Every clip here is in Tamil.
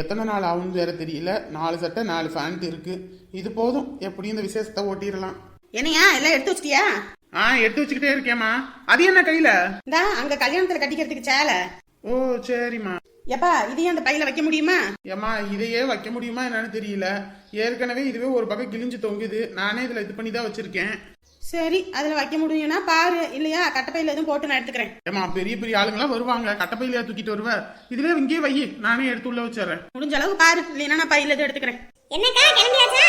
எத்தனை நாள் ஆகும்னு வேற தெரியல. நாலு சட்டை நாலு ஃபேண்ட் இருக்கு. இது போதும். எப்படியும் இந்த விசேஷத்தை ஓட்டிடலாம். என்னையா? எல்லாம் எடுத்து வச்சிட்டியா? ஆ எடுத்து வச்சுக்கிட்டே இருக்கேம்மா. அது என்ன கையில? இந்தா அங்க கல்யாணத்துல கட்டிக்கிறதுக்கு சேலை. ஓ சரிம்மா. எப்பா இதையும் அந்த பையில வைக்க முடியுமா? ஏம்மா இதையே வைக்க முடியுமா என்னன்னு தெரியல. ஏற்கனவே இதுவே ஒரு பக்கம் கிழிஞ்சு தொங்குது. நானே இதுல இது பண்ணி தான் வச்சிருக்கேன். சரி அதுல வைக்க முடியும்னா பாரு. இல்லையா? கட்டப்பையில எதுவும் போட்டு நான் எடுத்துக்கிறேன். ஏம்மா பெரிய பெரிய ஆளுங்களாம் வருவாங்க. கட்டப்பையிலையா தூக்கிட்டு வருவ. இதுவே இங்கேயே வை. நானே எடுத்து உள்ள வச்சிடுறேன். முடிஞ்ச அளவு பாரு. இல்லைன்னா நான் பையில எதுவும் எடுத்துக்கிறேன். என்னக்கா கிளம்பியாச்சா?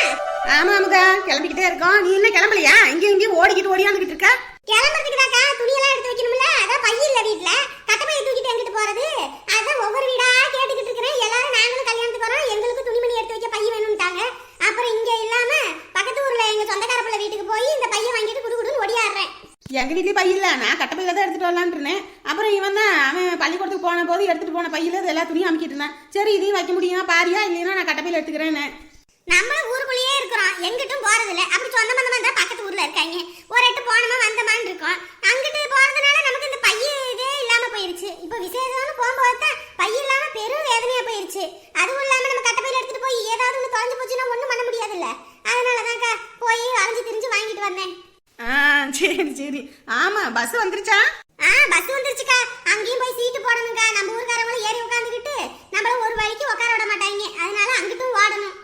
ஆமா அமுதா கிளம்பிக்கிட்டே இருக்கோம். நீ என்ன கிளம்பலையா? இங்கேயும் இங்கேயும் ஓடிக்கிட்டு ஓடியாந்துக்கிட்டு இருக்க. கிளம்புறதுக்குதாக்கா துணியெல்லாம் எடுத்து வைக்கணும்ல? அதான் பை இல்ல வீட்ல. கட்டப்பையை தூக்கிட்டு எங்கிட்டு போறது? அதான் ஒவ்வொரு வீடா கேட்டுக்கிட்டு இருக்கிறேன். எல்லாரும் நாங்களும் கல்யாணத்துக்கு வரோம். எங்களுக்கு துணிமணி எடுத்து வைக்க பை வேணும்ட்டாங்க. அப்புறம் இங்க பக்கத்து ஊர்ல எங்க சொந்தக்கார பிள்ளை வீட்டுக்கு போய் இந்த பையை வாங்கிட்டு குடு குடுன்னு ஓடியாடுறேன் எங்க வீட்லயும் பை இல்ல. நான் கட்டப்பையில தான் எடுத்துட்டு வரலான்னு இருந்தேன். அப்புறம் இவன் தான் அவன் பள்ளிக்கூடத்துக்கு போன போது எடுத்துட்டு போன பையில இது எல்லா துணியும் அமுக்கிட்டு இருந்தான். சரி இதையும் வைக்க முடியுமா? பாரியா? இல்லைன்னா நான் கட்டப்பையில எடுத்துக்கிறேன்னு. நம்மளும் ஊருக்குள்ளேயே இருக்கிறோம். எங்கிட்டும் போறது இல்ல அப்படி சொந்த பந்தமா இருந்தா பக்கத்து ஊர்ல இருக்காங்க. ஒரு எட்டு போனோமா வந்தமான்னு இருக்கோம். அங்கிட்டு போறதுனால நமக்கு இந்த பைய இதே இல்லாம போயிருச்சு. இப்போ விசேஷம்னு போகும்போது தான் பை இல்லாம பெரும் வேதனையா போயிருச்சு. அதுவும் இல்லாம நம்ம கட்டப்பையில எடுத்துட்டு போய் ஏதாவது ஒண்ணு தொலைஞ்சு போச்சுன்னா ஒண்ணும் பண்ண முடியாதுல்ல. அதனாலதான்க்கா போய் அலைஞ்சு திரிஞ்சு வாங்கிட்டு வந்தேன். ஆ சரி சரி. ஆமா பஸ் வந்துருச்சா? ஆ பஸ் வந்துருச்சுக்கா. அங்கேயும் போய் சீட்டு போடணும்க்கா. நம்ம ஊர்க்காரங்களும் ஏறி உட்காந்துக்கிட்டு நம்மள ஒரு வழிக்கு உட்கார விட மாட்டாங்க. அதனால அங்கிட்டும் ஓடணும்.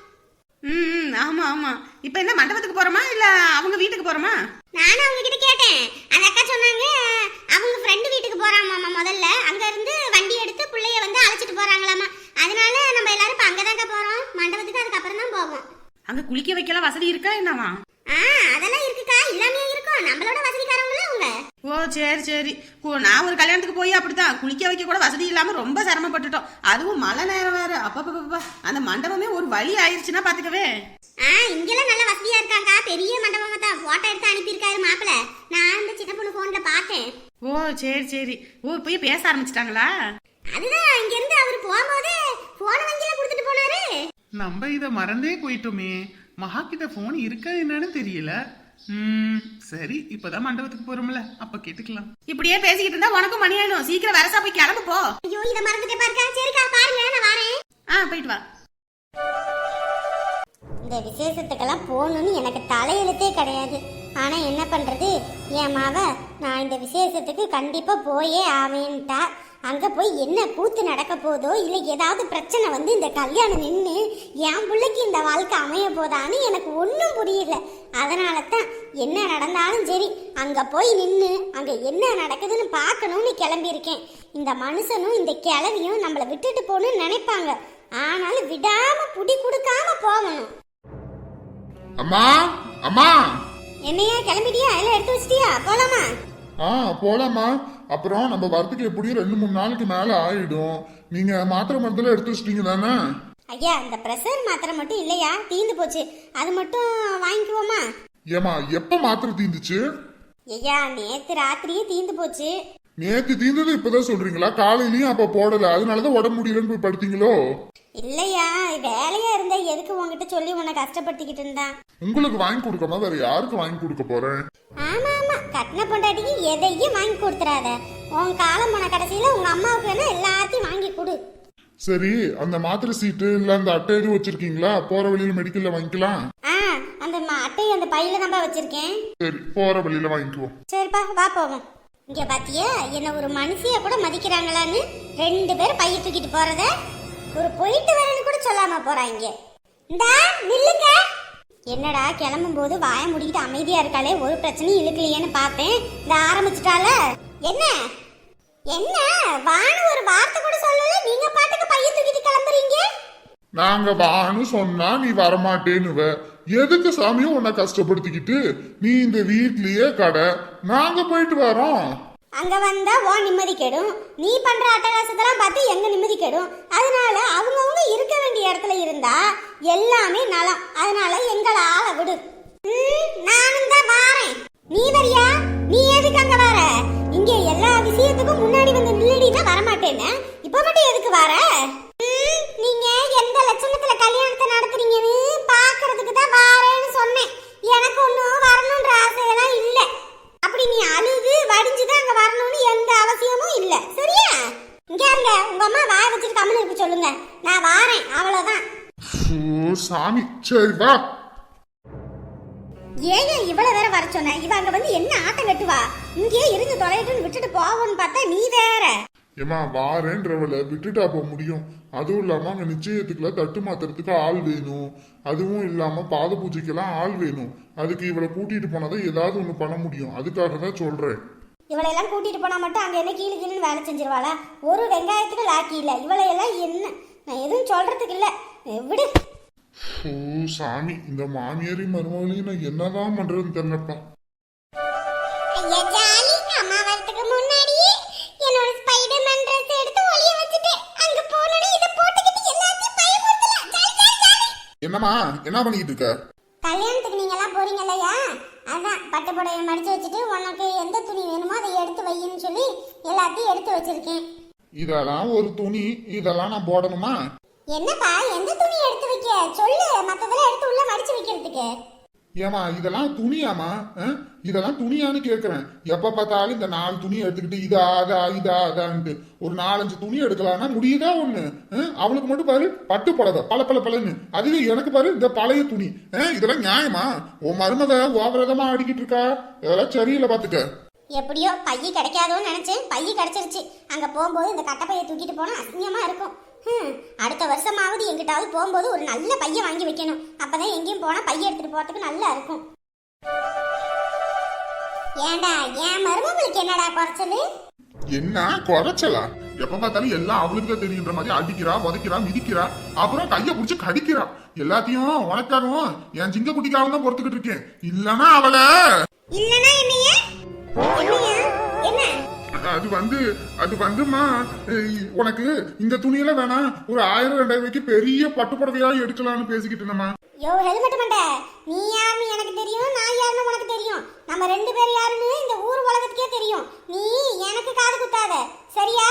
ம் ஆமா ஆமா. இப்போ என்ன மண்டபத்துக்கு போறோமா? இல்ல அவங்க வீட்டுக்கு போறோமா? நானும் அவங்க கிட்ட கேட்டேன். அந்த அக்கா சொன்னாங்க அவங்க ஃப்ரெண்டு வீட்டுக்கு போறாமாமா முதல்ல. அங்க இருந்து வண்டி எடுத்து பிள்ளைய வந்து அழைச்சிட்டு போறாங்களாமா அதனால நம்ம எல்லாரும் இப்ப அங்கதாங்க போறோம். மண்டபத்துக்கு அதுக்கப்புறம் தான் போவோம். அங்க குளிக்க வைக்கலாம் வசதி இருக்கா என்னவா? ஆ அதெல்லாம் இருக்குக்கா. இல்லாமையே இருக்கும் நம்மளோட வசதிக்காரங்களும் அவங்க ஓ சரி சரி. நான் ஒரு கல்யாணத்துக்கு போய் அப்படித்தான். குளிக்க வைக்க கூட வசதி இல்லாம ரொம்ப சிரமப்பட்டுட்டோம். அதுவும் மழை நேரம் வேற. அப்பப்பா அந்த மண்டபமே ஒரு வழி ஆயிருச்சுன்னா பாத்துக்கவே. ஆ இங்கெல்லாம் நல்ல வசதியா இருக்காங்க பெரிய மண்டபமா தான். போட்டோ எடுத்து அனுப்பியிருக்காரு மாப்பிள்ள. நான் இந்த சின்ன பொண்ணு போன்ல பார்த்தேன். ஓ சரி சரி. ஓ போய் பேச ஆரம்பிச்சிட்டாங்களா? அதுதான் இங்க இருந்து அவர் போகும்போது போன வங்கியில கொடுத்துட்டு போனாரு. நம்ம இத மறந்தே போயிட்டோமே. மகா கிட்ட போன் இருக்கா என்னன்னு தெரியல. ம் சரி இப்பதான் மண்டபத்துக்கு போறோம்ல. அப்ப கேட்டுக்கலாம். இப்படியே பேசிக்கிட்டு இருந்தா உனக்கும் மணி ஆயிடும். சீக்கிரம் வரசா போய் கிளம்பு போ. ஐயோ இத மறந்துட்டே பாருக்கா. சரிக்கா பாருங்க நான் வரேன். ஆ போயிட்டு வா. இந்த விசேஷத்துக்கெல்லாம் போகணும்னு எனக்கு தலையெழுத்தே கிடையாது. ஆனா என்ன பண்றது? என் மாவ நான் இந்த விசேஷத்துக்கு கண்டிப்பா போயே ஆவேன்ட்டா. அங்க போய் என்ன கூத்து நடக்க போதோ இல்ல ஏதாவது பிரச்சனை வந்து இந்த கல்யாணம் நின்று என் பிள்ளைக்கு இந்த வாழ்க்கை அமைய போதான்னு எனக்கு ஒன்றும் புரியல. அதனால தான் என்ன நடந்தாலும் சரி அங்க போய் நின்று அங்க என்ன நடக்குதுன்னு பார்க்கணும்னு கிளம்பியிருக்கேன். இந்த மனுஷனும் இந்த கிழவியும் நம்மளை விட்டுட்டு போகணும்னு நினைப்பாங்க. ஆனாலும் விடாம புடி கொடுக்காம போகணும். அம்மா அம்மா. என்னையா கிளம்பிட்டியா? எல்லாம் எடுத்து வச்சிட்டியா? போலாமா? ஆ போலாமா அப்புறம் நம்ம வரதுக்கு எப்படியும் ரெண்டு மூணு நாளைக்கு மேல ஆயிடும். நீங்க மாத்திரை மருந்தெல்லாம் எடுத்து வச்சிட்டீங்க தானே? ஐயா இந்த ப்ரெஷர் மாத்திரை மட்டும் இல்லையா? தீந்து போச்சு. அது மட்டும் வாங்கிக்குவோமா? ஏமா எப்ப மாத்திரை தீந்துச்சு? ஐயா நேத்து ராத்திரியே தீந்து போச்சு. நேத்து தீந்தது இப்பதான் சொல்றீங்களா? காலையிலயும் அப்ப போடல. அதனாலதான் உடம்பு முடியலன்னு போய் படுத்தீங்களோ? இல்லையா வேலையா இருந்தா எதுக்கு உன்கிட்ட சொல்லி உன்னை கஷ்டப்படுத்திக்கிட்டு இருந்தான் உங்களுக்கு வாங்கி கொடுக்காம வேற யாருக்கு வாங்கி கொடுக்க போறேன்? ஆமா ஆமா. கட்டின பொண்டாட்டிக்கு எதையும் வாங்கி கொடுத்துறாத. உன் காலம் போன கடைசியில உங்க அம்மாவுக்கு வேணா எல்லாத்தையும் வாங்கி கொடு. சரி அந்த மாத்திரை சீட்டு இல்ல அந்த அட்டை எதுவும் வச்சிருக்கீங்களா? போற வழியில மெடிக்கல்ல வாங்கிக்கலாம். அந்த அட்டையை அந்த பையில தான்ப்பா வச்சிருக்கேன். சரி போற வழியில வாங்கிக்குவோம். சரிப்பா வா போவோம். இங்க பாத்தியா என்ன ஒரு மனுஷிய கூட மதிக்கிறாங்களான்னு ரெண்டு பேரும் பைய தூக்கிட்டு போறத ஒரு போயிட்டு வரேன்னு கூட சொல்லாம போறாங்க இந்தா நில்லுங்க. என்னடா கிளம்பும் போது வாய முடிக்கிட்டு அமைதியா இருக்காளே ஒரு பிரச்சனையும் இழுக்கலையேன்னு பார்த்தேன். இந்த ஆரம்பிச்சிட்டால என்ன? என்ன? வான்னு ஒரு வார்த்தை கூட சொல்லல நீங்க பாட்டுக்கு பைய தூக்கிட்டு கிளம்புறீங்க? நாங்க வான்னு சொன்னா நீ வரமாட்டேன்னு எதுக்கு சாமியும் உன்னை கஷ்டப்படுத்திக்கிட்டு? நீ இந்த வீட்லயே கடை. நாங்க போயிட்டு வரோம். அங்க வந்தா ஓ நிம்மதி கெடும். நீ பண்ற அட்டகாசத்தெல்லாம் பார்த்து எங்க நிம்மதி கெடும். அதனால அவங்கவுங்க இருக்க வேண்டிய இடத்துல இருந்தா எல்லாமே நலம். அதனால எங்களை ஆள விடு. நானும் தான் வாரேன். நீ வரியா? நீ எதுக்கு அங்க வர? இங்க எல்லா விஷயத்துக்கும் முன்னாடி வந்து நில்லடினா வரமாட்டேன்னு. இப்ப மட்டும் எதுக்கு வர ம், நீங்க எந்த லட்சணத்துல கல்யாணத்தை நடத்துறீங்கன்னு பாக்குறதுக்கு தான் வாரேன்னு சொன்னேன் எனக்கு ஒன்றும் வரணுன்ற ஆசையெல்லாம் இல்லை அப்படி நீ அழுது வடிஞ்சுதான் அங்க வரணும்னு எந்த அவசியமும் இல்ல சரியா இங்க இருங்க உங்க அம்மா வாய வச்சுட்டு கம்மன் இருக்க சொல்லு சொல்லுங்க நான் வாரேன் அவ்வளவுதான் ஓ சாமி சரி வா. ஏங்க இவ்வளவு வேற வர சொன்ன? இவ அங்க வந்து என்ன ஆட்டம் கட்டுவா? இங்கேயே இருந்து தொலைட்டுன்னு விட்டுட்டு போவோன்னு பார்த்தா நீ வேற. ஏமா வாரேன்றவள விட்டுட்டா போக முடியும். அதுவும் இல்லாம அங்க நிச்சயத்துக்குள்ள தட்டு மாத்துறதுக்கு ஆள் வேணும். அதுவும் இல்லாம பாத பூஜைக்கெல்லாம் ஆள் வேணும். அதுக்கு இவளை கூட்டிட்டு போனாதான் ஏதாவது ஒண்ணு பண்ண முடியும். அதுக்காக தான் சொல்றேன். இவளை எல்லாம் கூட்டிட்டு போனா மட்டும் அங்க என்ன கீழு கீழுன்னு வேலை செஞ்சிருவாளா? ஒரு வெங்காயத்துக்கு லாக்கி இல்ல. இவளை எல்லாம் என்ன? நான் எதுவும் சொல்றதுக்கு இல்ல. விடு. ஓ சாமி இந்த மாமியாரையும் மருமகளையும் நான் என்னதான் பண்றதுன்னு தெரியலப்பா. என்னம்மா என்ன பண்ணிக்கிட்டு இருக்க? கல்யாணத்துக்கு நீங்க எல்லாம் போறீங்க இல்லையா? அதான் பட்டு புடவை மடிச்சு வச்சுட்டு உனக்கு எந்த துணி வேணுமோ அதை எடுத்து வையின்னு சொல்லி எல்லாத்தையும் எடுத்து வச்சிருக்கேன். இதெல்லாம் ஒரு துணி இதெல்லாம் நான் போடணுமா? என்னப்பா எந்த துணி எடுத்து வைக்க சொல்லு. மத்ததெல்லாம் எடுத்து உள்ள மடிச்சு வைக்கிறதுக்கு. ஏமா இதெல்லாம் துணியாமா? இதெல்லாம் துணியான்னு கேக்குறேன். எப்ப பார்த்தாலும் இந்த நாலு துணி எடுத்துக்கிட்டு இதா அதா இதா அதான்ட்டு ஒரு நாலஞ்சு துணி எடுக்கலாம்னா முடியுதா அஹ்? அவளுக்கு மட்டும் பாரு பட்டு புடவை பல பல பலன்னு அதுவே எனக்கு பாரு இந்த பழைய துணி? இதெல்லாம் நியாயமா? உன் மருமக ஓவரதமா ஆடிக்கிட்டு இருக்கா? இதெல்லாம் சரியில்லை பாத்துக்க. எப்படியோ பைய கிடைக்காதோன்னு நினைச்சேன். பைய கிடைச்சிருச்சு. அங்க போகும்போது இந்த கட்டை பைய தூக்கிட்டு போனா அசிங்கமா இருக்கும். அடுத்த வருஷமாவது எங்கிட்டாவது போகும்போது ஒரு நல்ல பைய வாங்கி வைக்கணும். அப்பதான் எங்கேயும் போனா பைய எடுத்துட்டு போறதுக்கு நல்லா இருக்கும். ஏண்டா என் மருமகளுக்கு என்னடா குறைச்சலு? என்ன குறைச்சலா? எப்ப பார்த்தாலும் எல்லாம் அவளுக்கு தான் தெரியுன்ற மாதிரி அடிக்கிறா உதைக்கிறா மிதிக்கிறா. அப்புறம் கைய புடிச்சு கடிக்கிறா. எல்லாத்தையும் உனக்காகவும் என் சிங்க குட்டிக்காகவும் தான் பொறுத்துக்கிட்டு இருக்கேன். இல்லனா அவளை இல்லனா என்னைய? என்ன? அது வந்து அது வந்துமா உனக்கு இந்த துணியெல்லாம் வேணாம் ஒரு ஆயிரம் ரெண்டாயிரம் ரூபாய்க்கு பெரிய பட்டு புடவையா எடுக்கலாம்னு பேசிக்கிட்டு இருந்தேம்மா. யோ ஹெல்மெட் மண்ட நீ யாருன்னு எனக்கு தெரியும் நான் யாருன்னு உனக்கு தெரியும். நம்ம ரெண்டு பேர் யாருன்னு இந்த ஊர் உலகத்துக்கே தெரியும். நீ எனக்கு காது குத்தாத சரியா?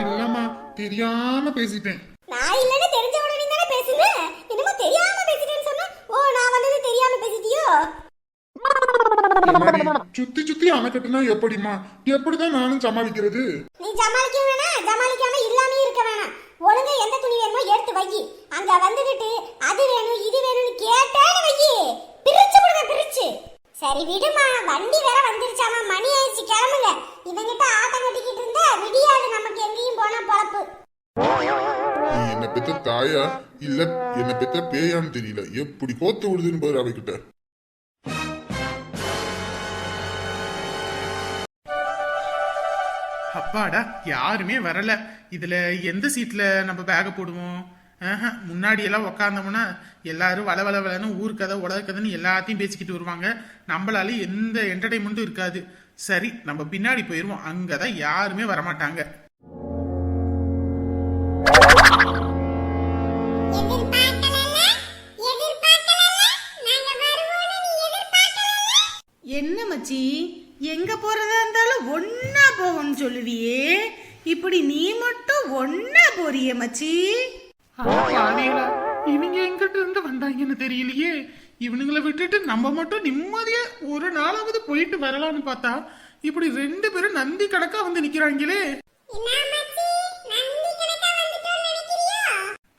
இல்லம்மா தெரியாம பேசிட்டேன். நான் இல்லைன்னு தெரிஞ்ச உடனே தானே பேசுன? என்னமோ தெரியாம பேசிட்டேன்னு சொன்னா? ஓ நான் வந்தது தெரியாம பேசிட்டியோ? சுத்தி சுத்தி அணைக்கட்டுனா எப்படிம்மா? எப்படிதான் நானும் சமாளிக்கிறது? நீ சமாளிக்க வேணாம் சமாளிக்காம இல்லாம இருக்க வேணாம். ஒழுங்கா எந்த துணி வேணுமோ எடுத்து வை. அங்க வந்துகிட்டு அது வேணும் இது வேணும்னு கேட்டேன்னு வை. பிரிச்சு விடுவேன் பிரிச்சு. சரி விடுமா வண்டி வேற வந்துருச்சாமா மணி ஆயிடுச்சு கிளம்புங்க. இவங்கிட்ட ஆட்டம் கட்டிக்கிட்டு இருந்தா விடியாது நமக்கு எங்கேயும் போனா பொழப்பு. என்ன பெத்த தாயா? இல்ல என்ன பெத்த பேயான்னு தெரியல. எப்படி கோத்து விடுதுன்னு பாரு அவகிட்ட. அப்பாடா யாருமே வரல. இதுல எந்த சீட்ல நம்ம பேக போடுவோம்? முன்னாடி எல்லாம் உக்காந்தோம்னா எல்லாரும் வள வள வளன்னு ஊர் கதை உலக கதைன்னு எல்லாத்தையும் பேசிக்கிட்டு வருவாங்க. நம்மளால எந்த என்டர்டைன்மெண்ட்டும் இருக்காது. சரி நம்ம பின்னாடி போயிருவோம். அங்கதான் யாருமே வரமாட்டாங்க. என்ன மச்சி? எங்க போறதா இருந்தாலும் ஒண்ணு போவோம்னு சொல்லுவியே. இப்படி நீ மட்டும் ஒன்னா போறியே மச்சி? இவங்க எங்கிட்ட இருந்து வந்தாங்கன்னு தெரியலையே. இவனுங்களை விட்டுட்டு நம்ம மட்டும் நிம்மதியா ஒரு நாளாவது போயிட்டு வரலாம்னு பார்த்தா இப்படி ரெண்டு பேரும் நந்தி கணக்கா வந்து நிக்கிறாங்களே.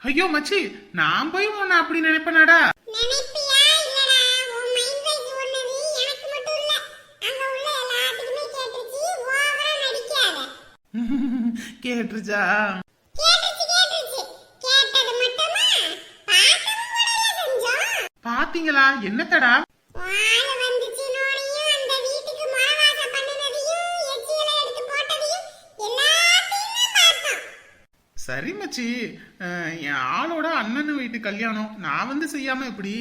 ஐயோ மச்சி நான் போய் உன்னை அப்படி நினைப்பனாடா. போட்டதையும் எல்லாத்தையுமே பார்த்தோம். சரி மச்சி. என் ஆளோட அண்ணன் வீட்டு கல்யாணம். நான் வந்து செய்யாம எப்படி?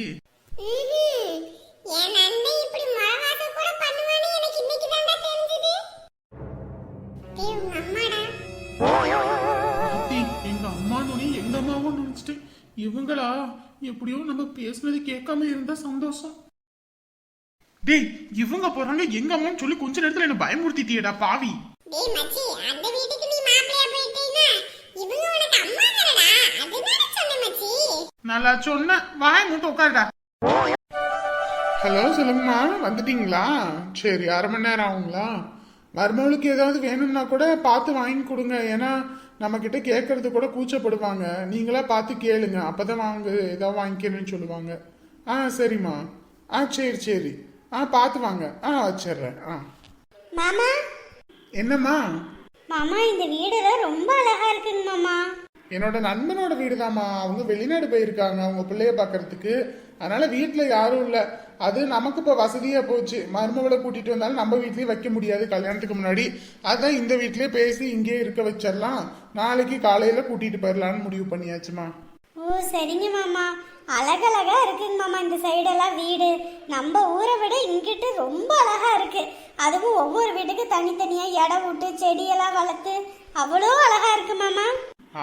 அம்மாவும் நினைச்சிட்டு இவங்களா எப்படியோ நம்ம பேசுனது கேட்காம இருந்தா சந்தோஷம். டேய் இவங்க போறாங்க எங்க அம்மான்னு சொல்லி கொஞ்ச நேரத்துல என்ன பயமுறுத்திட்டியடா பாவி. டேய் மச்சி அந்த வீட்டுக்கு நீ மாப்பிளையா போயிட்டீனா இவங்க உனக்கு அம்மா தானடா? அதுதானே சொன்ன மச்சி. நல்லா சொன்ன வாய் மூட்டு உட்காருடா. ஹலோ சொல்லுங்கம்மா வந்துட்டீங்களா? சரி அரை மணி நேரம் ஆகுங்களா? மருமகளுக்கு ஏதாவது வேணும்னா கூட பார்த்து வாங்கி கொடுங்க. ஏன்னா நம்ம கிட்ட கேட்கறது கூட கூச்சப்படுவாங்க. நீங்களா பார்த்து கேளுங்க. அப்பதான் வாங்க ஏதாவது வாங்கிக்கிறேன்னு சொல்லுவாங்க. ஆ சரிம்மா. ஆ சரி சரி. ஆ பார்த்து வாங்க. ஆ வச்சிடுறேன். ஆ. மாமா? என்னம்மா? மாமா இந்த வீடெல்லாம் ரொம்ப அழகா இருக்குங்க மாமா. என்னோட நண்பனோட வீடு அவங்க வெளிநாடு போயிருக்காங்க அவங்க பிள்ளைய பார்க்கறதுக்கு. அதனால வீட்டில் யாரும் இல்லை. அது நமக்கு இப்போ வசதியா போச்சு. மருமகளை கூட்டிட்டு வந்தாலும் நம்ம வீட்லயே வைக்க முடியாது கல்யாணத்துக்கு முன்னாடி. அதான் இந்த வீட்லயே பேசி இங்கேயே இருக்க வச்சிடலாம். நாளைக்கு காலையில கூட்டிட்டு போயிடலான்னு முடிவு பண்ணியாச்சுமா. ஓ சரிங்க மாமா. அழகழகா இருக்குங்க மாமா இந்த சைடெல்லாம் வீடு. நம்ம ஊரை விட இங்கிட்டு ரொம்ப அழகா இருக்கு. அதுவும் ஒவ்வொரு வீட்டுக்கு தனித்தனியா இடம் விட்டு செடியெல்லாம் வளர்த்து. அவ்வளோ அழகா இருக்கு மாமா.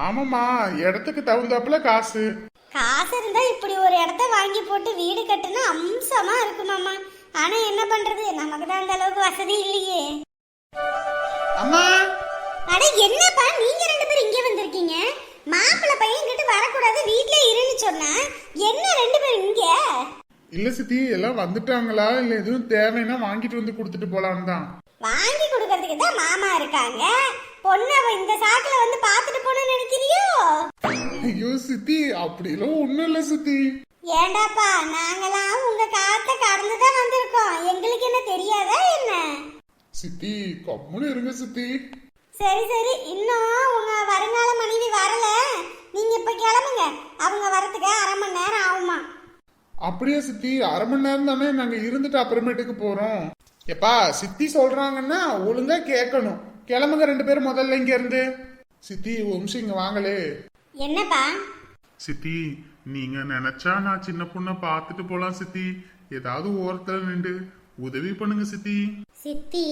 ஆமாம்மா இடத்துக்கு தகுந்தாப்புல காசு. காசு இருந்தா இப்படி ஒரு இடத்த வாங்கி போட்டு வீடு கட்டுனா அம்சமா இருக்கு மாமா. ஆனா என்ன பண்றது? நமக்கு தான் அந்த அளவுக்கு வசதி இல்லையே. அம்மா! அட என்னப்பா? நீங்க ரெண்டு பேரும் இங்க வந்திருக்கீங்க. மாப்பிள்ளை பையன் கிட்ட வரக்கூடாது வீட்ல இருன்னு சொன்னா என்ன ரெண்டு பேரும் இங்க? இல்ல சித்தி எல்லாம் வந்துட்டாங்களா? இல்ல எதுவும் தேவைன்னா வாங்கிட்டு வந்து கொடுத்துட்டு போலான்னு தான். வாங்கி கொடுக்கறதுக்கு தான் மாமா இருக்காங்க. பொண்ணு அவ இந்த சாக்குல வந்து பாத்துட்டு போகணும்னு நினைக்கிறியோ? ஐயோ சித்தி அப்படிலாம் ஒண்ணும் இல்ல சித்தி. ஏண்டாப்பா நாங்களாம் உங்க காத்த கடந்து தான் வந்திருக்கோம். எங்களுக்கு என்ன தெரியாதா என்ன? சித்தி கம்முன்னு இருங்க சித்தி. சரி சரி. இன்னும் உங்க வருங்கால மனைவி வரல. நீங்க இப்ப கிளம்புங்க. அவங்க வரதுக்கு அரை மணி நேரம் ஆகுமா? அப்படியே சித்தி. அரை மணி நேரம் தானே நாங்க இருந்துட்டு அப்புறமேட்டுக்கு போறோம். எப்பா சித்தி சொல்றாங்கன்னா ஒழுங்கா கேட்கணும். கிளம்புங்க ரெண்டு பேரும் முதல்ல இங்க இருந்து சித்தி நிமிஷம் இங்க வாங்களே. என்னப்பா? சித்தி நீங்க நினைச்சா நான் சின்ன பொண்ணை பார்த்துட்டு போலாம் சித்தி. ஏதாவது ஓரத்துல நின்று உதவி பண்ணுங்க சித்தி. சித்தி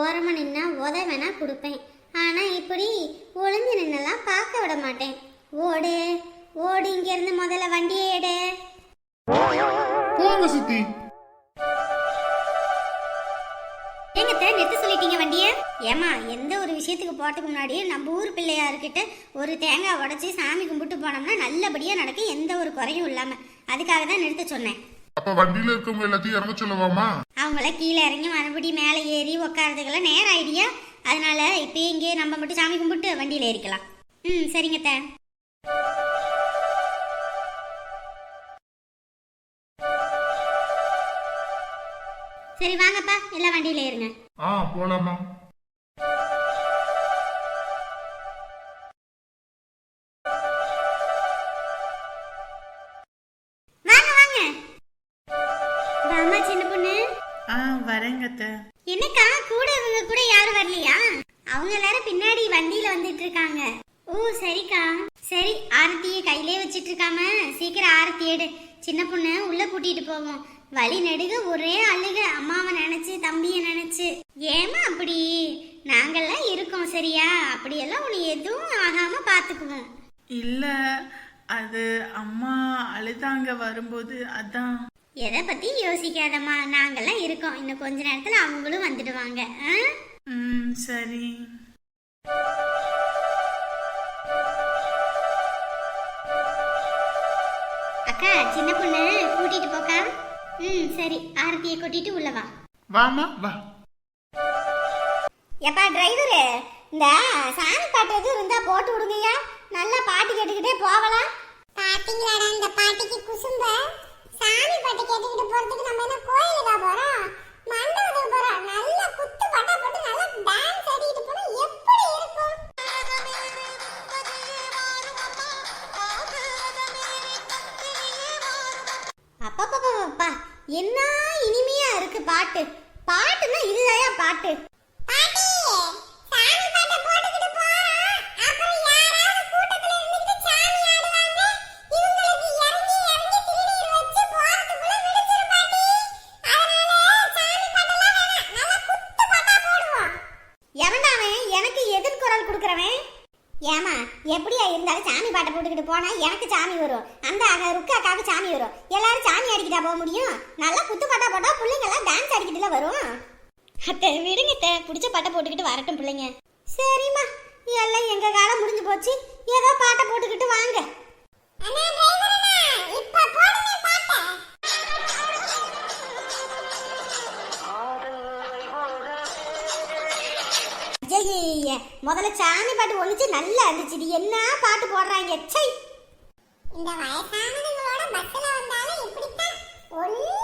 ஓரமா நின்னா உத வேணா கொடுப்பேன். ஆனா இப்படி ஒளிஞ்சு நின்னெல்லாம் பார்க்க விட மாட்டேன். ஓடு ஓடு இங்க இருந்து முதல்ல வண்டியை எடு. போங்க சித்தி. எங்க நிறுத்த சொல்லிட்டீங்க வண்டிய? ஏமா எந்த ஒரு விஷயத்துக்கு போறதுக்கு முன்னாடி நம்ம ஊர் பிள்ளையார்கிட்ட ஒரு தேங்காய் உடைச்சி சாமி கும்பிட்டு போனோம்னா நல்லபடியா நடக்கும் எந்த ஒரு குறையும் இல்லாம. அதுக்காக தான் நிறுத்த சொன்னேன். அப்ப வண்டியில இருக்கவங்க எல்லாத்தையும் இறங்க சொல்லவாமா? அவங்கள கீழே இறங்கி மறுபடியும் மேலே ஏறி உட்காரதுக்கெல்லாம் நேரம் ஆயிடியா? அதனால இப்பயே இங்கே நம்ம மட்டும் சாமி கும்பிட்டு வண்டியில் ஏறிக்கலாம். ம் சரிங்க அத்தை. சரி வாங்கப்பா. எல்லாம் வண்டியில் ஏறுங்க. ஆ போலாமா வாங்க வாங்க. வாமா சின்ன பொண்ணு. ஆ வரேங்கத்த என்னக்கா கூட இவங்க கூட யாரும் வரலையா? அவங்க எல்லாரும் பின்னாடி வண்டியில வந்துட்டு இருக்காங்க. ஓ சரிக்கா. சரி ஆரத்தியை கையிலே வச்சிட்டு இருக்காம சீக்கிரம் ஆரத்தி எடு. சின்ன பொண்ணு உள்ள கூட்டிட்டு போவோம். வழி நெடுக ஒரே அழுக. அம்மாவை நினைச்சு தம்பியை நினைச்சு. ஏமா அப்படி? நாங்கெல்லாம் இருக்கோம் சரியா? அப்படியெல்லாம் உன்னை எதுவும் ஆகாம பாத்துக்குவோம். இல்ல அது அம்மா அழுதாங்க வரும்போது அதான். எதை பத்தி யோசிக்காதம்மா. நாங்கெல்லாம் இருக்கோம். இன்னும் கொஞ்ச நேரத்துல அவங்களும் வந்துடுவாங்க? ம் சரி. அக்கா சின்ன பொண்ணு கூட்டிட்டு போக்கா. ம் சரி. ஆரத்தியை கூட்டிட்டு உள்ள வா. வாமா வா. எப்பா டிரைவரு இந்த சாமி பாட்டு எதுவும் இருந்தா போட்டு விடுங்கய்யா. நல்லா பாட்டு கேட்டுக்கிட்டே போகலாம். பாத்தீங்களாடா இந்த பாட்டிக்கு பாட்டை போட்டுக்கிட்டு போனா எனக்கு சாமி வரும். அந்த அக ருக்கு அக்காவுக்கு சாமி வரும். எல்லாரும் சாமி அடிக்கிட்டா போக முடியும்? நல்லா குத்து பாட்டா போட்டா பிள்ளைங்க எல்லாம் டான்ஸ் அடிக்கிட்டுல வரும். அத்தை விடுங்க அத்தை. பிடிச்ச பாட்டை போட்டுக்கிட்டு வரட்டும் பிள்ளைங்க. சரிம்மா. எல்லாம் எங்க காலம் முடிஞ்சு போச்சு. ஏதோ பாட்டை போட்டுக்கிட்டு வாங்க. முதல்ல சாமி பாட்டு ஒழிச்சு நல்லா இருந்துச்சு இது என்ன பாட்டு போடுறாங்க? சை இந்த வயசானவங்களோட பஸ்ல வந்தாலும் இப்படித்தான். ஒண்ணு